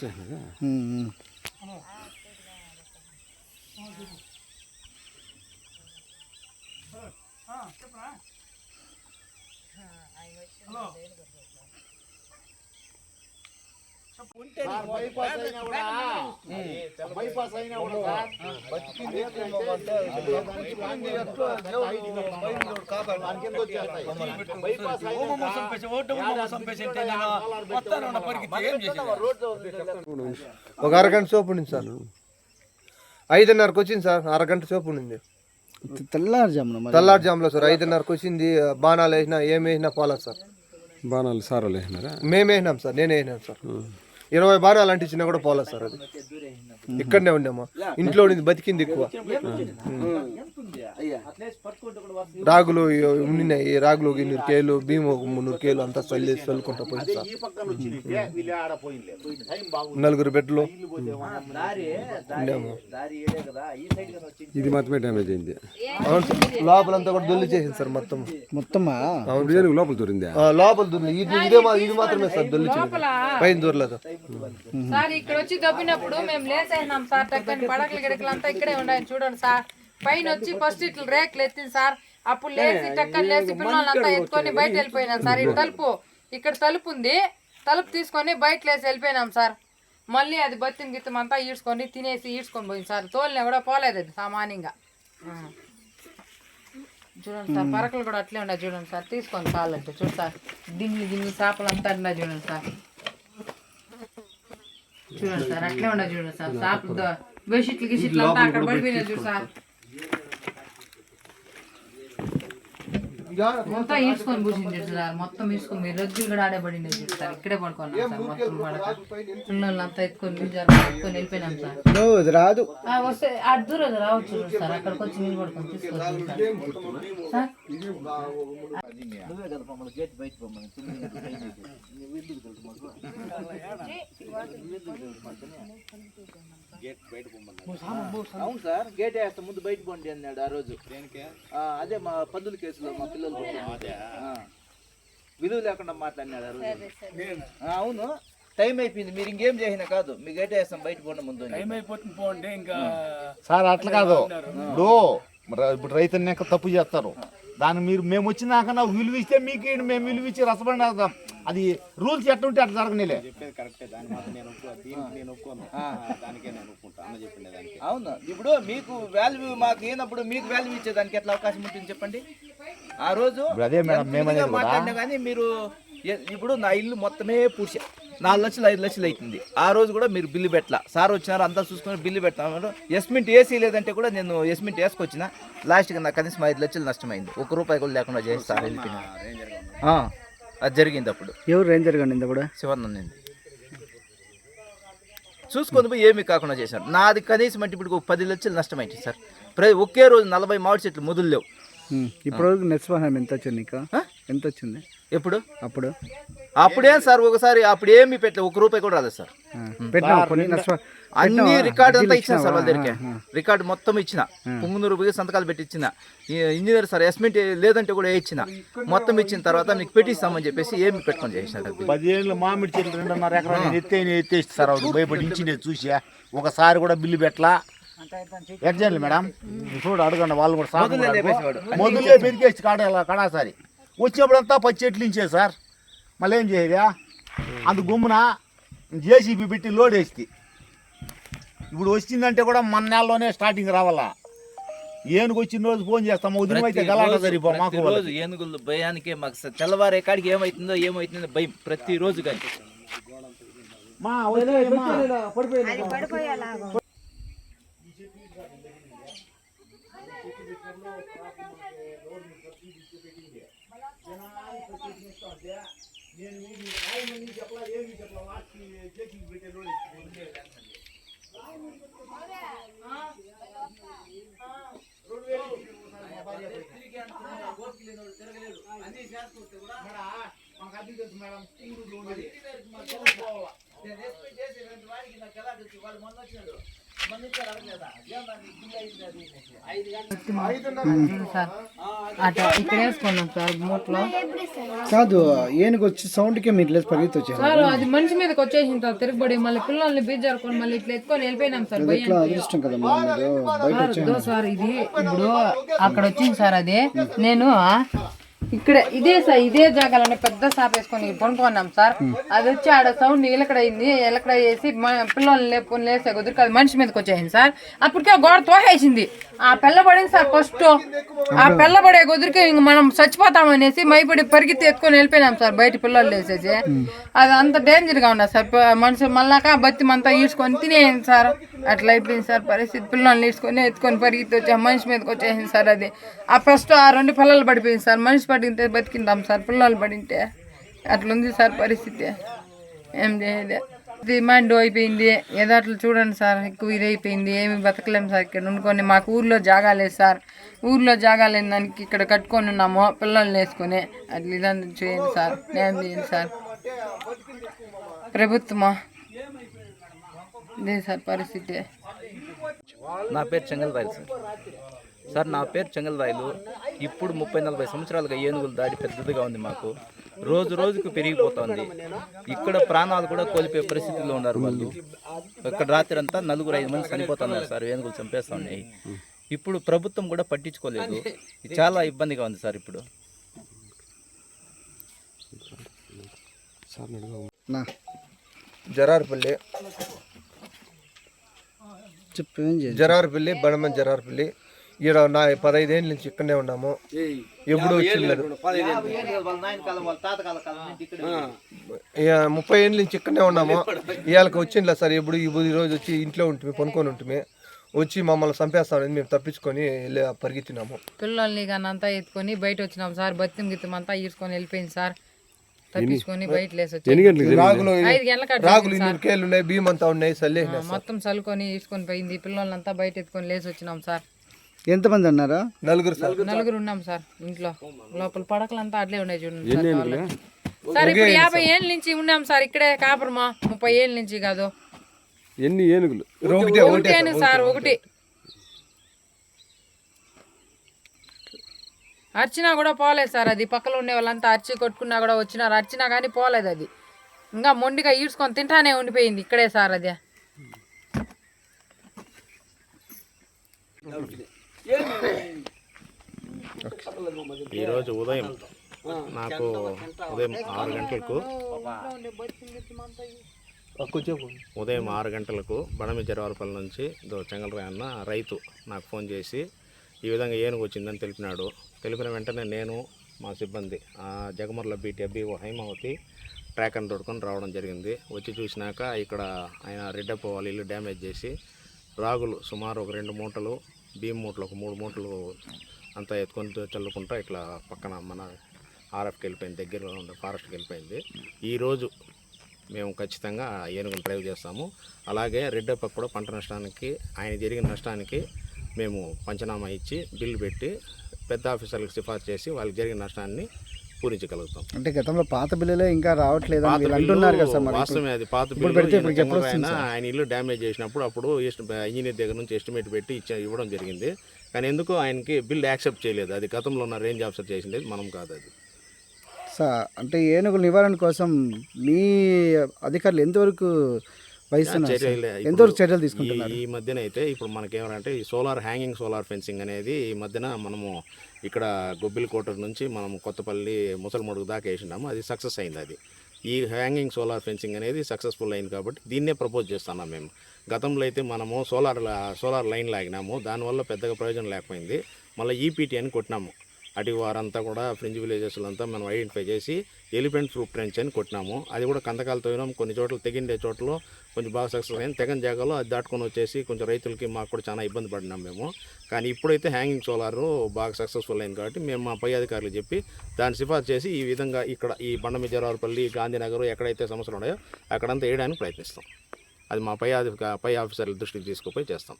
ம் hello bypass అయినా కూడా సార్. బతికింది బైపాస్ ఒక అరగంట సేపు ఉండింది సార్. ఐదున్నరకు వచ్చింది సార్. అరగంట సేపు ఉండింది. తెల్లారుజామున మరి? తెల్లారుజాములో సార్. ఐదున్నరకు వచ్చింది. బాణాలు వేసినా ఏం వేసినా పోలేదు సార్. బాణాలు సారాలు వేసినారా? మేము వేసినాం సార్. నేనే వేసినాను సార్. ఇరవై బాణాలు అంటించినా కూడా పోలేదు సార్ అది. ఇక్కడనే ఉండేమో ఇంట్లో ఉండింది బతికింది ఎక్కువ. రాగులు ఉండినాయి రాగులు ఒక ఇన్నూరు కేలు బియ్యం ఒక మున్నూరు కేలు అంతా చల్లి చల్లుకుంటా పోయింది సార్. నలుగురు బెడ్లు. ఉండేమో ఇది మాత్రమే డ్యామేజ్ అయింది. అవును సార్ లోపలంతా కూడా దొల్లి చేసింది సార్ మొత్తం మొత్తమా? ఏనుగు లోపల దొరిందా? లోపల దొల్లి. ఇది ఇదే మా ఇది మాత్రమే సార్ దొల్లి పైన దొరలేదు. సార్ ఇక్కడ వచ్చి దబ్బినప్పుడు మేము లేసేసినాం సార్ టక్కని పడకలు గిడకలు అంతా ఇక్కడే ఉన్నాయి చూడండి సార్. పైన వచ్చి ఫస్ట్ ఇట్లా రేకులు ఎత్తింది సార్. అప్పుడు లేచి టక్కని లేచి పిల్లలంతా ఎత్తుకొని బయట వెళ్ళిపోయినాం సార్. ఇటు తలుపు ఇక్కడ తలుపు ఉంది. తలుపు తీసుకొని బయట లేచి వెళ్ళిపోయినాం సార్. మళ్ళీ అది బతిని గిత్తం అంతా ఈడ్చుకొని తినేసి ఈడ్చుకొని పోయింది సార్. తోలిన కూడా పోలేదు అది సామాన్యంగా. చూడండి సార్ పరకలు కూడా అట్లే ఉన్నాయి చూడండి సార్. తీసుకొని కావాలంటే చూడు సార్. దిన్ని గిన్ని చేపలు అంతా ఉన్నాయి చూడండి సార్. చూడండి సార్ అట్లే ఉండదు చూడండి సార్. దో- బెడ్షీట్లు గిషిట్లు అంతా అక్కడ పడిపోయినాయి చూడు సార్. మొత్తం ఈడ్చుకొని కూర్చుంది సార్ మొత్తం ఈడ్చుకొని మీరు రొద్దులు కూడా ఆడే పడింది చూడు సార్ ఇక్కడే పడుకున్నాం సార్. మొత్తం పడక. పిల్లలు అంతా ఎత్తుకొని ఎత్తుకొని వెళ్ళిపోయినాం సార్. రాదు. ఆ, వస్తే అటు దూరం రావచ్చు సార్. అక్కడికి వచ్చి నిలబడుకొని తీసుకొచ్చి సార్. సార్? అవును సార్ గేట్ వేస్తా ముందు బయట పోండి అన్నాడు ఆ రోజు. ఆ, అదే మా పద్దుల కేసులో మా పిల్లలు. విలువ లేకుండా ఆ, అవును. టైం అయిపోయింది. మీరు ఇంకేం చేసినా కాదు. మీ గేట్ వేస్తాం బయట పోండి ముందు. అని. సార్ అట్లా కాదు. ఇప్పుడు ర- ఇప్పుడు రైతుని తప్పు చేస్తారు. దాన్ని మీరు మేము వచ్చినాక నాకు విలువ ఇస్తే మీకు మేము విలువ ఇచ్చి రసపడి అది రూల్స్ ఎట్టుంటే అట్లా జరగనిలే. అవును? ఇప్పుడు మీకు వాల్యూ మాకు అయినప్పుడు మీకు వాల్యూ ఇచ్చేదానికి ఎట్లా అవకాశం ఉంటుంది చెప్పండి? ఆ రోజు అదే మేడం కూడా మాట్లాడినా కానీ మీరు ఇప్పుడు నా ఇల్లు మొత్తమే పూడ్చా. నాలుగు లక్షలు ఐదు లక్షలు అవుతుంది. ఆ రోజు కూడా మీరు బిల్లు పెట్టలా. సార్ వచ్చినారు అంతా చూసుకొని బిల్లు పెట్టాము ఎస్మింట్ ఏసీ లేదంటే కూడా నేను ఎస్మింట్ వేసుకొచ్చిన. లాస్ట్కి నాకు కనీసం ఐదు లక్షలు నష్టమైంది. ఒక రూపాయి కూడా లేకుండా చేసి సార్ వెళ్ళిపోయినా. అది జరిగింది అప్పుడు. ఎవరు రేంజర్ కండి? ఇప్పుడు శివన్నంది చూసుకొని పోయి ఏమీ కాకుండా చేశారు. నాది కనీసం అంటే ఇప్పుడు ఒక పది లక్షలు నష్టమైంది సార్. ప్ర ఒకే రోజు నలభై మామిడి చెట్లు మొదలు లేవు ఇప్పుడు నెత్స్వాహనం ఎంత వచ్చింది ఆ? ఎంత వచ్చింది? ఎప్పుడు? అప్పుడు? అప్పుడేం సార్ ఒకసారి అప్పుడు ఏమీ పెట్టలే. ఒక రూపాయి కూడా రాలేదు సార్. అన్ని రికార్డు అంతా ఇచ్చిన సార్ వాళ్ళ? దగ్గరికి. రికార్డు మొత్తం ఇచ్చిన. పుంగునూరు పోయి సంతకాలు పెట్టి ఇచ్చిన. ఇంజనీర్ సార్ ఎస్మెంట్ లేదంటే కూడా ఇచ్చిన. మొత్తం ఇచ్చిన తర్వాత మీకు పెట్టిస్తామని చెప్పేసి ఏమి పెట్టుకొని చేసినాడు పదిహేళ్ళు మామిడి చెట్లు రెండున్నర ఎకరాలు ఎత్తే ఎత్తేసి సార్ భయపడి ఇంచిండే చూసా. ఒకసారి కూడా బిల్లు పెట్టలా. ఎగ్జామ్లు మేడం చూడు అడగండి వాళ్ళు కూడా సార్ మొదలే పెరిగేసి కాడ కడాసారి వచ్చినప్పుడంతా పచ్చి చెట్లు ఇంచే సార్. మళ్ళీ ఏం చేయదా అందు గుమ్మున జేసీబీ పెట్టి లోడ్ వేసి ఇప్పుడు వచ్చిందంటే కూడా మన నెలలోనే స్టార్టింగ్ రావాలా? ఏనుగు వచ్చిన రోజు ఫోన్ చేస్తాం ఉదయం అయితే గలాట సరిపో మాకు రోజు ఏనుగులు భయానికే మాకు తెల్లవారే కాడికి ఏమవుతుందో ఏమవుతుందో భయం ప్రతిరోజు కానీ. మా డిసిపి గారి దగ్గరికి డిసిపి విషయంలో మాకు మేడం చేసి రెండు వారికి నా కళ తెలుసు వాళ్ళు మొన్న వచ్చినాడు కాదు ఏనుగు వచ్చి సౌండ్కే మీరు పరిగెత్తి వచ్చారు సార్ అది మనిషి మీదకి వచ్చేసిన తర్వాత తిరగబడి మళ్ళీ పిల్లల్ని బీజారుకొని మళ్ళీ ఇట్లా ఎత్తుకొని వెళ్ళిపోయినాం సార్ అదృష్టం మీరు బయట ఇదో సార్ ఇది ఇప్పుడు అక్కడ వచ్చింది సార్ అది నేను ఇక్కడ ఇదే సార్ ఇదే జాగాలోనే పెద్ద సాప్ వేసుకొని పనుకున్నాం సార్. అది వచ్చి ఆడ సౌండ్ ఇలకడ అయింది ఇలకడ వేసి పిల్లల్ని లేపుకొని లేసే కుదిరికి అది మనిషి మీదకి వచ్చేసింది సార్. అప్పటికే గోడ తోసేసింది. ఆ పిల్ల పడింది సార్ ఫస్ట్. ఆ పిల్ల పడే కుదిరికి ఇంక మనం చచ్చిపోతాం అనేసి మైపడి పరిగెత్తి ఎత్తుకొని వెళ్ళిపోయినాం సార్ బయట పిల్లలు వేసేసి అది అంత డేంజర్గా ఉన్నది సార్? మనిషి మళ్ళాక బత్తి అంతా ఈడ్చుకొని తినేయండి సార్. అట్లా అయిపోయింది సార్ పరిస్థితి. పిల్లల్ని తీసుకొని ఎత్తుకొని పరిగెత్తి వచ్చి మనిషి మీదకి వచ్చేసింది సార్ అది. ఆ ఫస్ట్ ఆ రెండు పిల్లలు పడిపోయింది సార్ మనిషి పడితే బతికిందాం సార్ పిల్లలు పడింటే. అట్లుంది సార్ పరిస్థితి. ఏం చేయలే. డిమాండ్ అయిపోయింది. ఏదో అట్లా చూడండి సార్ ఎక్కువ ఇదైపోయింది. ఏమి బతకలేము సార్ ఇక్కడ ఉండుకొని. మాకు ఊర్లో జాగా లేదు సార్. ఊర్లో జాగా లేని దానికి ఇక్కడ కట్టుకొని ఉన్నాము పిల్లల్ని వేసుకొని. అట్లా ఇదంతా చేయండి సార్. న్యాయం చేయండి సార్? ప్రభుత్వమా? ఇదే సార్ పరిస్థితి. నా పేరు చెంగల్ సార్. సార్ నా పేరు చెంగల్ రాయలు. ఇప్పుడు ముప్పై నలభై సంవత్సరాలుగా ఏనుగుల దాడి పెద్దదిగా ఉంది మాకు. రోజు రోజుకు పెరిగిపోతుంది. ఇక్కడ ప్రాణాలు కూడా కోల్పోయే పరిస్థితిలో ఉన్నారు వాళ్ళు. ఇక్కడ రాత్రి అంతా నలుగురు ఐదు మంది చనిపోతున్నారు సార్ ఏనుగులు చంపేస్తా ఉన్నాయి. ఇప్పుడు ప్రభుత్వం కూడా పట్టించుకోలేదు. చాలా ఇబ్బందిగా ఉంది సార్ ఇప్పుడు. జరార్పల్లి. జరార్పల్లి బడమన్ జరార్పల్లి. ఈడ నా పదహైదేళ్ళ నుంచి ఇక్కడనే ఉన్నాము. ఎప్పుడు వచ్చిండదు ఇక ముప్పై ఏళ్ళ నుంచి ఇక్కడనే ఉన్నాము. ఇవాళకి వచ్చిండ్లే సార్ ఎప్పుడు ఈ రోజు వచ్చి ఇంట్లో ఉంటుంది పనుకొని ఉంటుంది వచ్చి మమ్మల్ని చంపేస్తామని మేము తప్పించుకొని వెళ్ళి పరిగెత్తినాము. పిల్లల్ని కానీ అంతా ఎత్తుకొని బయట వచ్చినాం సార్ బత్తిం గిత్తం అంతా ఈడ్చుకొని వెళ్ళిపోయింది సార్. తప్పించుకొని బయట లేసి ఉన్నాయి బియ్యం అంతా ఉన్నాయి సల్లే మొత్తం చల్లుకొని ఈడ్చుకొని పోయింది. పిల్లల్నంతా బయట ఎత్తుకొని లేసి వచ్చినాం సార్. ఎంతమంది అన్నారా? నలుగురు సార్. నలుగురు ఉన్నాం సార్ ఇంట్లో. లోపల పడకలంతా అట్లే ఉన్నాయి చూడండి సార్ ఇప్పుడు యాభై ఏళ్ళ నుంచి ఉన్నాం సార్ ఇక్కడే కాపురమా ముప్పై ఏళ్ళ నుంచి కాదు. ఎన్ని ఏనుగులు? ఒకటే ఒకటేను సార్ ఒకటి అర్చినా కూడా పోలేదు సార్ అది. పక్కన ఉండే వాళ్ళంతా అర్చి కొట్టుకున్నా కూడా వచ్చినారు. అర్చినా కానీ పోలేదు అది. ఇంకా మొండిగా ఈడ్చుకొని తింటానే ఉండిపోయింది ఇక్కడే సార్ అది. ఈరోజు ఉదయం నాకు ఉదయం ఆరు గంటలకు ఉదయం ఆరు గంటలకు బడమి జరవరపల్లి నుంచి దో చెంగలరాయ్ అన్న రైతు నాకు ఫోన్ చేసి ఈ విధంగా ఏనుగు వచ్చిందని తెలిపినాడు. తెలిపిన వెంటనే నేను మా సిబ్బంది ఆ Jagamarla BT BO Haimavathi track అని తోడుకొని రావడం జరిగింది. వచ్చి చూసినాక ఇక్కడ ఆయన రెడ్డప్ప వాళ్ళు ఇల్లు డ్యామేజ్ చేసి రాగులు సుమారు ఒక రెండు మూటలు బియ్యం మూటలు ఒక మూడు మూటలు అంతా ఎత్తుకొని చల్లుకుంటా ఇట్లా పక్కన మన ఆర్ఎఫ్కి వెళ్ళిపోయింది దగ్గరలో ఉండే ఫారెస్ట్కి వెళ్ళిపోయింది. ఈరోజు మేము ఖచ్చితంగా ఏనుగును డ్రైవ్ చేస్తాము. అలాగే రెడ్డప్పకు కూడా పంట నష్టానికి ఆయన జరిగిన నష్టానికి మేము పంచనామా ఇచ్చి బిల్లు పెట్టి పెద్ద ఆఫీసర్లకు సిఫార్సు చేసి వాళ్ళకి జరిగిన నష్టాన్ని పూరించగలుగుతాం. అంటే గతంలో పాత బిల్లులే ఇంకా రావట్లేదు అంటున్నారు కదా సార్. వాస్తవమే అది. పాత బిల్లు ఆయన ఇల్లు డ్యామేజ్ చేసినప్పుడు అప్పుడు ఇంజనీర్ దగ్గర నుంచి ఎస్టిమేట్ పెట్టి ఇచ్చే ఇవ్వడం జరిగింది. కానీ ఎందుకు ఆయనకి బిల్ యాక్సెప్ట్ చేయలేదు. అది గతంలో ఉన్న రేంజ్ ఆఫీసర్ చేసింది. మనం కాదు అది. సార్ అంటే ఏనుగుల నివారణ కోసం మీ అధికారులు ఎంతవరకు వహిస్తున్నారు సార్? చర్యలు తీసుకుంటున్నారు? ఈ మధ్యన అయితే ఇప్పుడు మనకేమంటే ఈ సోలార్ హ్యాంగింగ్ సోలార్ ఫెన్సింగ్ అనేది ఈ మధ్యన మనము ఇక్కడ గొబ్బిలి కోట నుంచి మనం కొత్తపల్లి ముసలమడుగు దాకా వేసినాము. అది సక్సెస్ అయింది అది. ఈ హ్యాంగింగ్ సోలార్ ఫెన్సింగ్ అనేది సక్సెస్ఫుల్ అయింది కాబట్టి దీన్నే ప్రపోజ్ చేస్తున్నాం మేము. గతంలో అయితే మనము సోలార్ సోలార్ లైన్ లాగినాము. దానివల్ల పెద్దగా ప్రయోజనం లేకపోయింది. మళ్ళీ ఈపీటీ అని కొట్టినాము. అటు వారంతా కూడా ఫ్రింజ్ విలేజెస్లంతా మనం ఐడెంటిఫై చేసి ఎలిఫెంట్ ప్రూఫ్ ట్రెంచ్ అని కొట్టినాము. అది కూడా కందకాలతో వినాం కొన్ని చోట్ల తెగిండే చోట్ల కొంచెం బాగా సక్సెస్ అయింది. తెగని జాగాలో అది దాటుకొని వచ్చేసి కొంచెం రైతులకి మాకు కూడా చాలా ఇబ్బంది పడినాం మేము. కానీ ఇప్పుడైతే హ్యాంగింగ్ సోలార్ బాగా సక్సెస్ఫుల్ అయింది కాబట్టి మేము మా పై అధికారులు చెప్పి దాన్ని సిఫార్సు చేసి ఈ విధంగా ఇక్కడ ఈ బండమిజరావుపల్లి గాంధీనగర్ ఎక్కడైతే సమస్యలు ఉన్నాయో అక్కడంతా వేయడానికి ప్రయత్నిస్తాం. అది మా పై అధిక పై ఆఫీసర్ల దృష్టికి తీసుకుపోయి చేస్తాం.